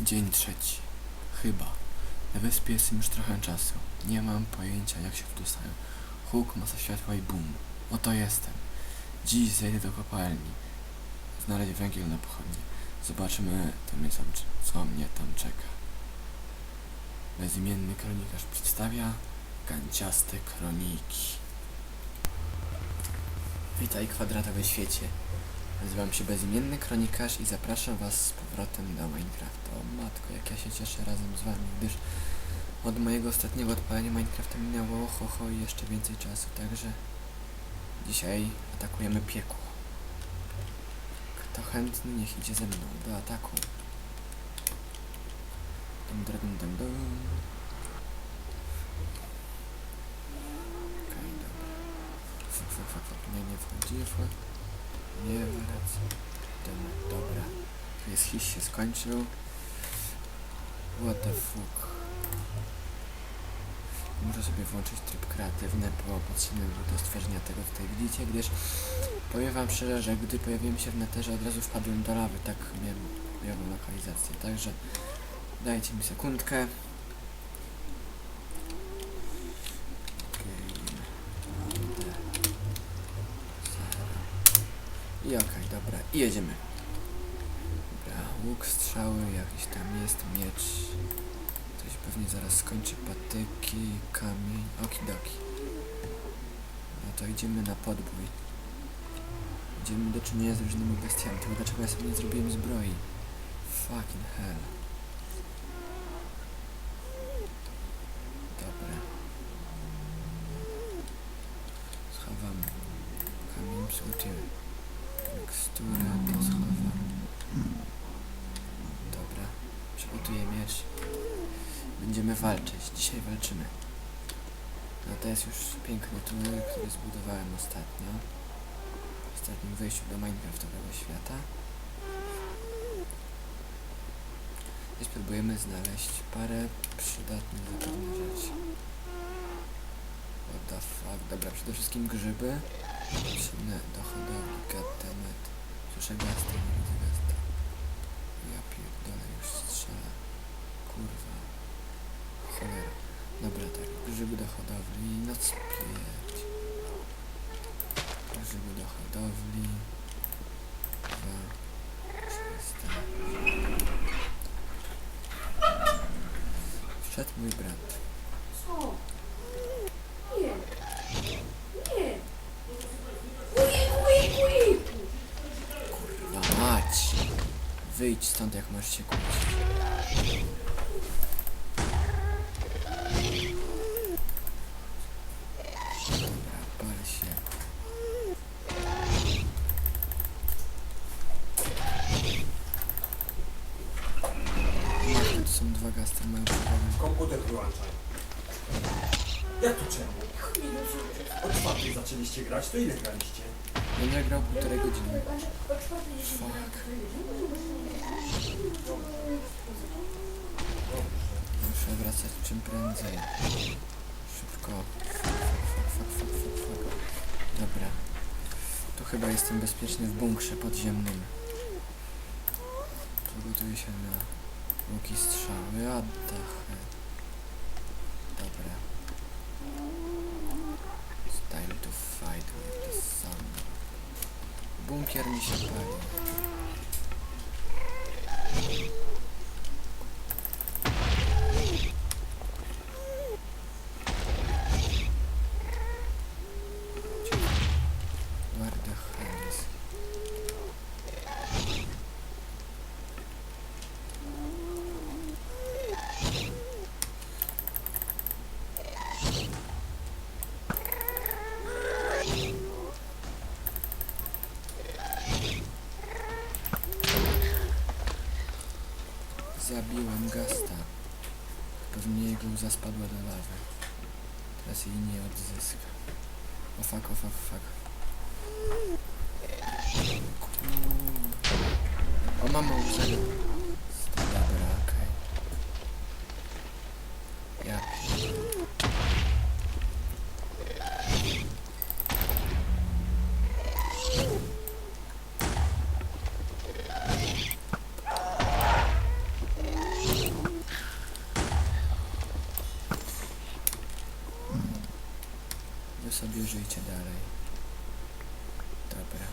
Dzień trzeci. Chyba. Na wyspie jestem już trochę czasu. Nie mam pojęcia jak się wdusają. Huk, masa światła i bum. Oto jestem. Dziś zejdę do kopalni. Znaleźć węgiel na pochodnie. Zobaczymy, to mnie co mnie tam czeka. Bezimienny kronikarz przedstawia kanciaste kroniki. Witaj kwadratowy świecie. Nazywam się Bezimienny Kronikarz i zapraszam Was z powrotem do Minecrafta. O matko, jak ja się cieszę razem z Wami, gdyż od mojego ostatniego odpalenia Minecrafta minęło ho, ho i jeszcze więcej czasu, także dzisiaj atakujemy piekło. Kto chętny, niech idzie ze mną do ataku. Dum, dum, dum, dum. Okej, dobra. Fuck, fuck, fuck, fuck. Nie, nie wchodzi, wchodzi. Nie wracam. Dobra, dobra. Jest his się skończył. What the fuck. Muszę sobie włączyć tryb kreatywny, bo potrzebny był do stworzenia tego tutaj widzicie, gdyż powiem wam szczerze, że gdy pojawiłem się w neterze od razu wpadłem do lawy, tak miałem lokalizację, także dajcie mi sekundkę. Okej. Będę. Zero. I okej, dobra, i jedziemy. Dobra, łuk, strzały, jakiś tam jest, miecz. Coś pewnie zaraz skończy, patyki, kamień, okidoki. No to idziemy na podbój. Idziemy do czynienia z różnymi bestiami. Tylko dlaczego ja sobie nie zrobiłem zbroi? Fucking hell. Dobra. Schowam kamień psuty. Miksturę to schowam. Dobra. Przygotuję miecz. Będziemy walczyć. Dzisiaj walczymy. No to jest już piękny tunel, który zbudowałem ostatnio. W ostatnim wejściu do Minecraftowego świata. I spróbujemy znaleźć parę przydatnych zapewne rzeczy. What the fuck? Dobra, przede wszystkim grzyby. Potrzebne do hodowli, goddammit. Słyszę gasta, nie widzę gasta. Ja pierdolę, już strzela. Kurwa. Cholera. Dobra, tak. Grzyby do hodowli. Noc pięć. Grzyby do hodowli. Dwa. Trzysta. Wszedł mój brat. Co? Nie. Nie. Ujejku, ujejku, ujejku. Kurwa mać! Wyjdź stąd jak masz się kłócić. Dobra, pal się. Matko, to są dwa gasty, mają przewagę. Komputer wyłączaj. Jak to czemu? O czwartej zaczęliście grać, to ile graliście? Będę grał półtorej godziny. Fuck. Muszę wracać czym prędzej. Szybko. Dobra. Tu chyba jestem bezpieczny w bunkrze podziemnym. Przygotuję się na łuki strzały. Oddachy. Dobra. It's time to fight with the sun. Bunkier mi się pali. Where the hell is... Zabiłem Gasta. Łza spadła do lawy. Teraz jej nie odzyska. O fuck, o fuck, fuck. O, mam łzę. Dobra, okej. Ja pierdolę. Sobie żyjcie dalej. Dobra.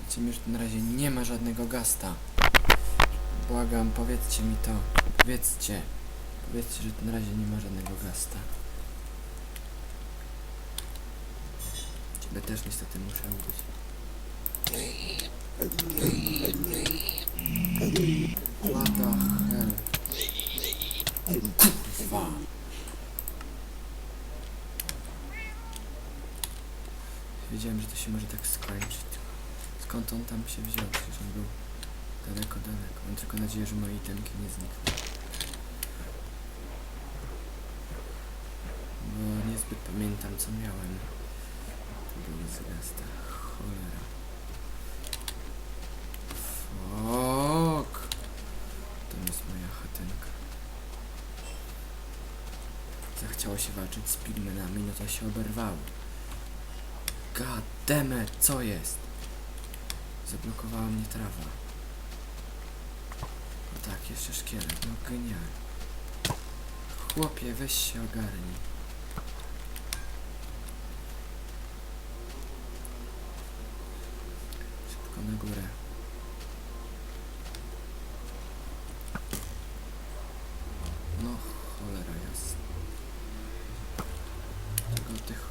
Wiecie mi, że na razie nie ma żadnego gasta. Błagam, powiedzcie mi to. Powiedzcie. Powiedzcie, że na razie nie ma żadnego gasta. Ciebie też niestety muszę ubić. What the hell? Kurwa. Wiedziałem, że to się może tak skończyć. Skąd on tam się wziął? Przecież on był daleko, daleko. Mam tylko nadzieję, że moje itemki nie znikną. Bo niezbyt pamiętam, co miałem. Były z gasta. Cholera. Fuck. To jest moja chatynka. Zachciało się walczyć z pigmenami, no to się oberwało. God co jest? Zablokowała mnie trawa. No tak, jeszcze szkielet, no genialnie. Chłopie, weź się ogarnij. Szybko na górę. No, cholera jasna. Tego tych...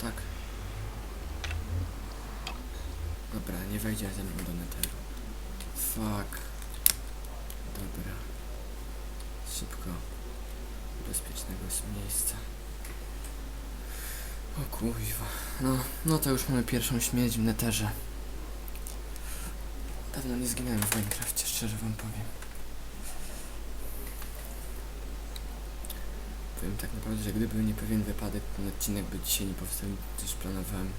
Tak. Dobra, nie wejdzie ze mną do netheru. Fuck. Dobra. Szybko. Do bezpiecznego miejsca. O kuźwa. No, no to już mamy pierwszą śmierć w netherze. Dawno nie zginąłem w Minecrafcie, szczerze wam powiem. Powiem tak naprawdę, że gdyby nie pewien wypadek, ten odcinek by dzisiaj nie powstał, gdyż planowałem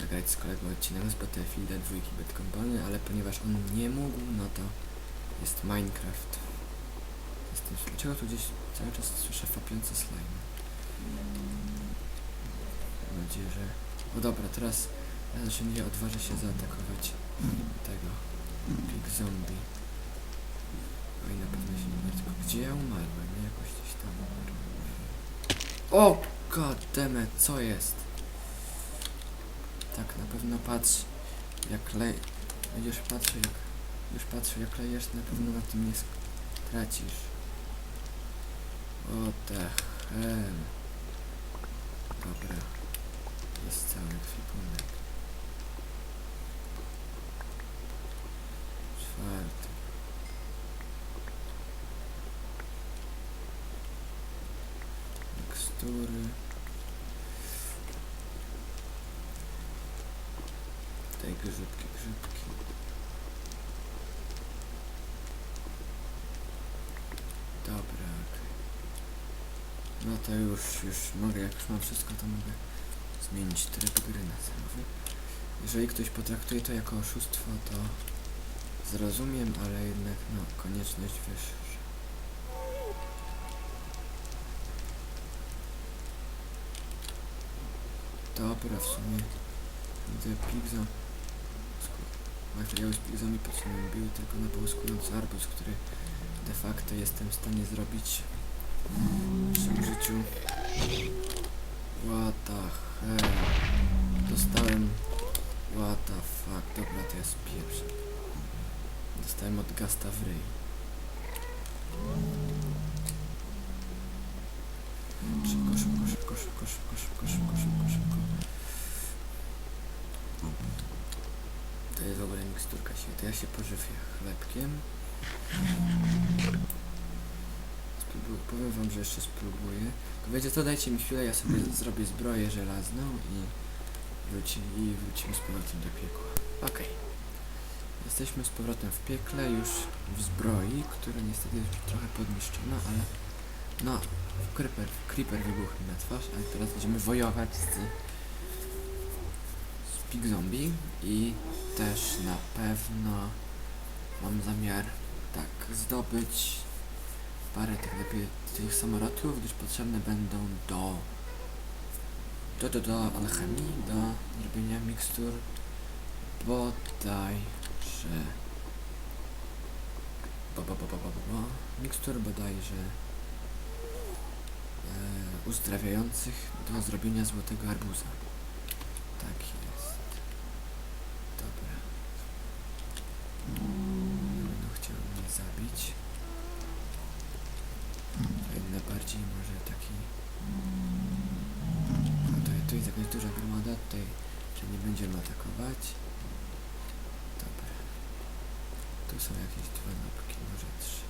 nagrać z kolegą odcinek z Battlefielda dwójki Bad Company, ale ponieważ on nie mógł, no to jest Minecraft. Jestem, tu gdzieś cały czas słyszę fapiące slime? Mam nadzieję, że... O dobra, teraz teraz się nie odważę się zaatakować tego Big Zombie. Oj, na pewno się nie. Tylko Gdzie ja umarłem? Ja jakoś gdzieś tam umarłem. O! God damn it, co jest? Tak, na pewno patrz jak lej... Będziesz patrzył jak... Już patrzył jak lejesz, na pewno na tym nie stracisz. O te Otechen. Dobra. Jest cały kwipunek. Czwarty. Tekstury. Te grzybki, grzybki. To już, już mogę, jak już mam wszystko, to mogę zmienić tryb gry na zerowy. Jeżeli ktoś potraktuje to jako oszustwo, to zrozumiem, ale jednak, no, konieczność wyższa. Dobra, w sumie widzę Pigzo. Materiały z Pigzami podsumowały biły tylko na połyskujący arbuz, który de facto jestem w stanie zrobić w swoim życiu. What the? Dostałem... What the fuck? Dobra, to jest pierwsze. Dostałem od gasta w ryj. Szybko, szybko, szybko, szybko, szybko, szybko, szybko, szybko, szybko. To jest w ogóle miksturka świetna. Ja się pożywię chlebkiem. Powiem wam, że jeszcze spróbuję. Tylko wiecie co, dajcie mi chwilę, ja sobie zrobię zbroję żelazną i, wróci, i wrócimy z powrotem do piekła. Okej. Jesteśmy z powrotem w piekle, już w zbroi, która niestety jest trochę podniszczona, ale no, creeper, creeper wybuchł mi na twarz, ale teraz będziemy wojować z, z Pig Zombie i też na pewno mam zamiar tak zdobyć parę tych lepiej tych samolotów, gdyż potrzebne będą do do, do, do alchemii, do robienia mikstur bodajże bo, bo, bo, bo, bo, bo, mikstur bodajże uzdrawiających do zrobienia złotego arbuza. Że nie będziemy atakować. Dobra. Tu są jakieś dwa nopki, może trzy.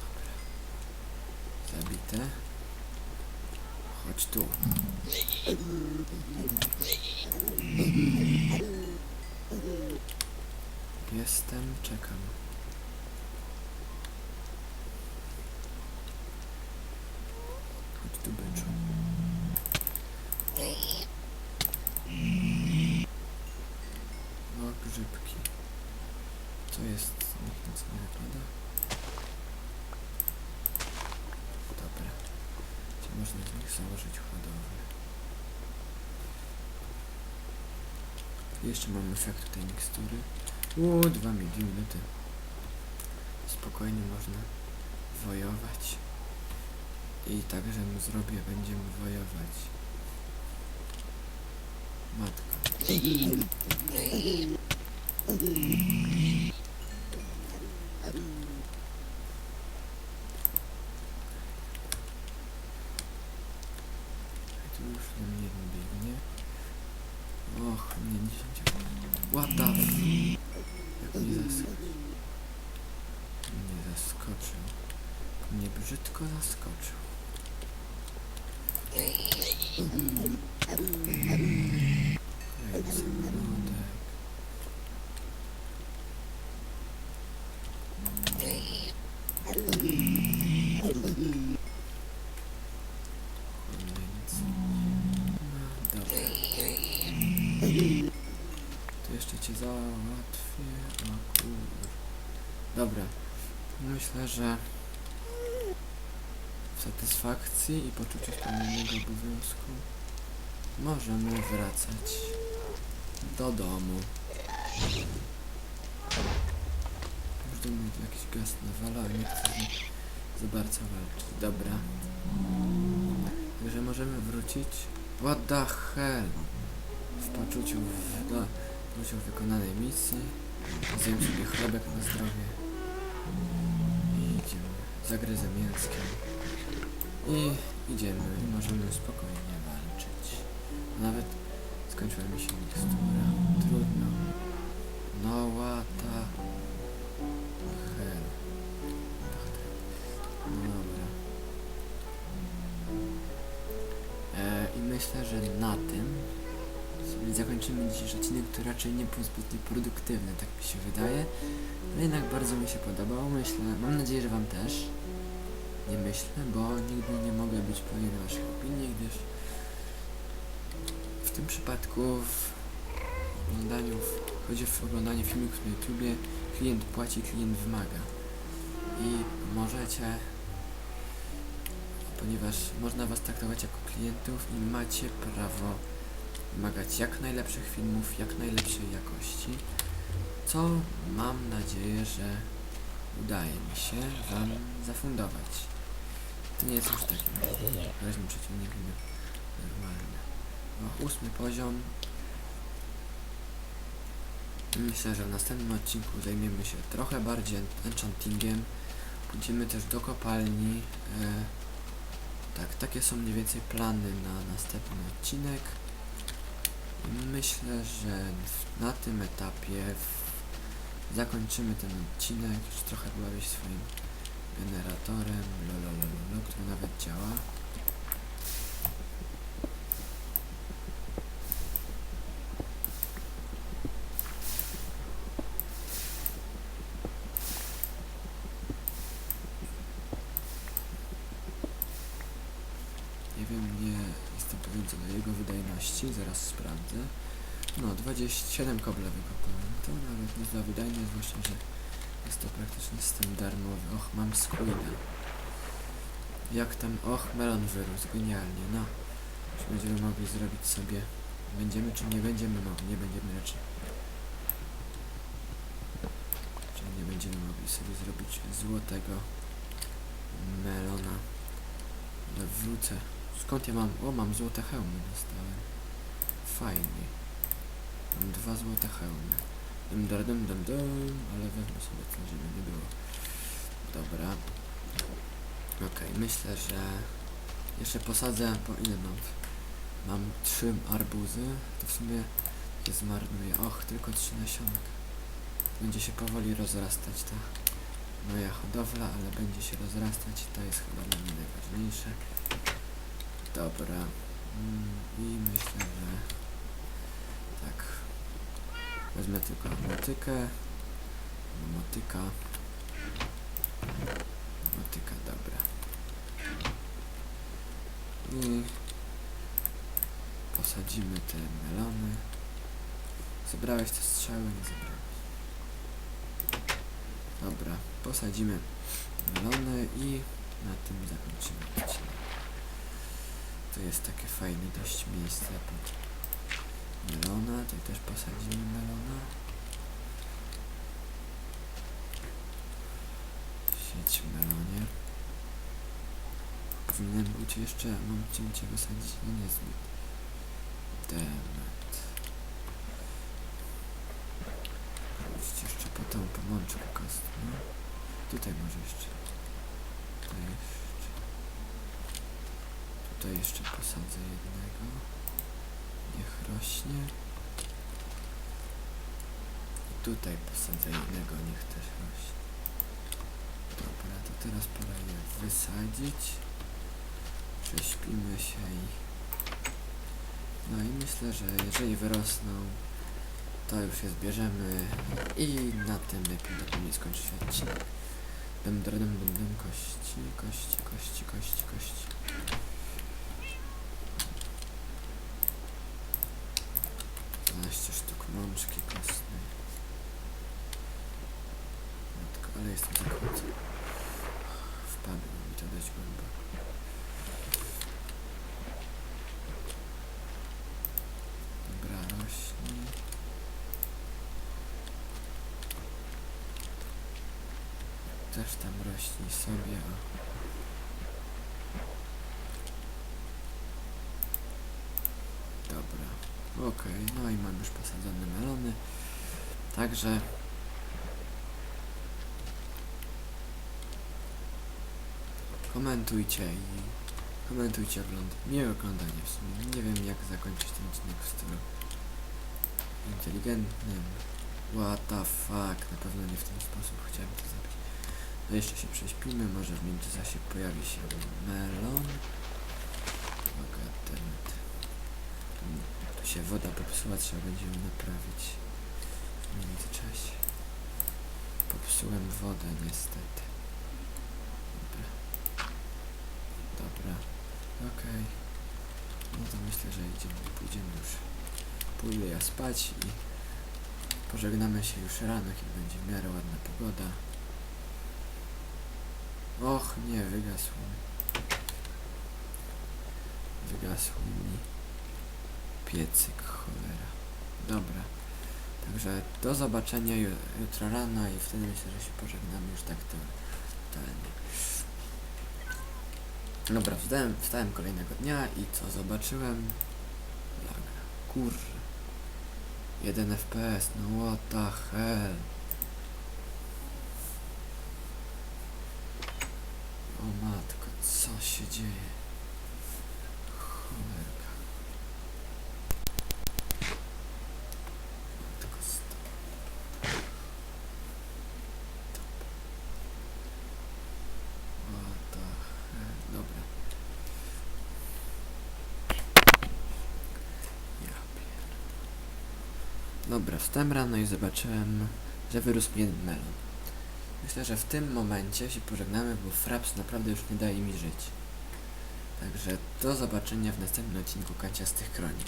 Dobra. Zabite. Chodź tu. Jestem, czekam. Chodź tu, byczu. O, grzybki. Co jest? Nikt nic nie wypada. Dobra. Gdzie można z nich założyć hodowlę? Jeszcze mam efekt tej mikstury. Uuu, dwa minuty. Spokojnie można wojować. I także mu zrobię, będziemy wojować. Matko. Tu już jeden biegnie. Och, mnie 10. What the mnie zaskoczył. Mnie zaskoczył. Mnie brzydko zaskoczył. To jeszcze cię załatwię. O kur... Dobra. Myślę, że w satysfakcji i poczuciu spełnionego obowiązku możemy wracać do domu. Do mnie tu jakiś gaz nawala, nie chcę za bardzo walczyć. Dobra. Także możemy wrócić. What the hell? W poczuciu w, do, w poczuciu wykonanej misji. Zjem sobie chlebek na zdrowie. I idziemy. Zagryzę mięskiem. I idziemy i możemy spokojnie walczyć. Nawet skończyła mi się mikstura. Trudno. No the hell. No dobra. E, I myślę, że na tym sobie zakończymy dzisiejszy odcinek, który raczej nie był zbytnio produktywny, tak mi się wydaje. Ale jednak bardzo mi się podobał. Myślę, mam nadzieję, że Wam też. Nie myślę, bo nigdy nie mogę być pewien Waszych opinii, gdyż tym przypadku w oglądaniu, w, chodzi o oglądanie filmików na YouTubie, klient płaci, klient wymaga. I możecie, ponieważ można Was traktować jako klientów i macie prawo wymagać jak najlepszych filmów, jak najlepszej jakości, co mam nadzieję, że udaje mi się Wam zafundować. To nie jest już taki groźny przeciwnik, nie normalny. O, ósmy poziom. Myślę, że w następnym odcinku zajmiemy się trochę bardziej enchantingiem. Pójdziemy też do kopalni. E, tak, takie są mniej więcej plany na następny odcinek. Myślę, że na tym etapie zakończymy ten odcinek. Już trochę bawię się swoim generatorem, lolololo, który nawet działa. Nie wiem, nie jestem pewien co do jego wydajności, zaraz sprawdzę. No, 27 kobla wykopałem. To nawet nie za wydajne, zwłaszcza, że jest to praktycznie system darmowy. Och, mam squida. Jak tam, och, melon wyrósł, genialnie, no. Czy będziemy mogli zrobić sobie... Będziemy czy nie będziemy mogli? Nie będziemy raczej. Czyli nie będziemy mogli sobie zrobić złotego melona. Ale wrócę. Skąd ja mam? O, mam złote hełmy dostałem. Fajnie. Dwa złote hełmy. Dum, dum, dum, dum. Ale wezmę sobie to, żeby nie było. Dobra. Okej, myślę, że jeszcze posadzę, bo ile mam? Mam trzy arbuzy, to w sumie je zmarnuję. Och, tylko trzy nasionek. Będzie się powoli rozrastać ta moja hodowla, ale będzie się rozrastać. To jest chyba dla mnie najważniejsze. Dobra. Mm, I myślę, że tak. Wezmę tylko motykę. Motyka. Motyka, dobra. I posadzimy te melony. Zebrałeś te strzały? Nie zebrałeś. Dobra, posadzimy melony i na tym zakończymy. To jest takie fajne dość miejsce melona. Tutaj też posadzimy melona. Sieć melonie. Powinienem cię jeszcze, mam cię, cię wysadzić, no niezbyt. Demet. Wrócić jeszcze po tą pomączkę kostną. Tutaj może jeszcze. Tutaj jeszcze. Tutaj jeszcze posadzę jednego. Niech rośnie. I tutaj posadzę jednego, niech też rośnie. Dobra, to teraz pora je wysadzić. Prześpimy się i... No i myślę, że jeżeli wyrosną, to już je zbierzemy i na tym najprawdopodobniej skończy się odcinek. Dum, dum, dum, dum, kości, kości, kości, kości, kości. Jestem zakłócony. Wpadło mi to dość głęboko. Dobra, rośnie. Też tam rośnie sobie, o. Dobra, okej, no i mam już posadzone melony. Także komentujcie i komentujcie ogląd miłe oglądanie w sumie. Nie wiem jak zakończyć ten odcinek w stylu inteligentnym. What the fuck, na pewno nie w ten sposób chciałem to zrobić. No jeszcze się prześpimy, może w międzyczasie pojawi się melon. Mm, Tu się woda popsuła, trzeba będzie ją naprawić w międzyczasie. Popsułem wodę niestety. Dobra. Dobra. Okej. No to myślę, że idziemy, pójdziemy już. Pójdę ja spać i pożegnamy się już rano, kiedy będzie w miarę ładna pogoda. Och, nie, wygasł mi. Wygasł mi piecyk, cholera. Dobra. Także do zobaczenia ju- jutro rano i wtedy myślę, że się pożegnamy już tak to totalnie. Dobra, wstałem, wstałem kolejnego dnia i co zobaczyłem? Laga. Kurze. 1 FPS, no what the hell. O matko, co się dzieje? Cholerka. Matko stop. What the hell? Dobra. Ja pier... Dobra, wstałem rano i zobaczyłem, że wyrósł mi jeden melon. Myślę, że w tym momencie się pożegnamy, bo Fraps naprawdę już nie daje mi żyć. Także do zobaczenia w następnym odcinku Kanciastych Kronik.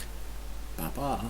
Pa, pa!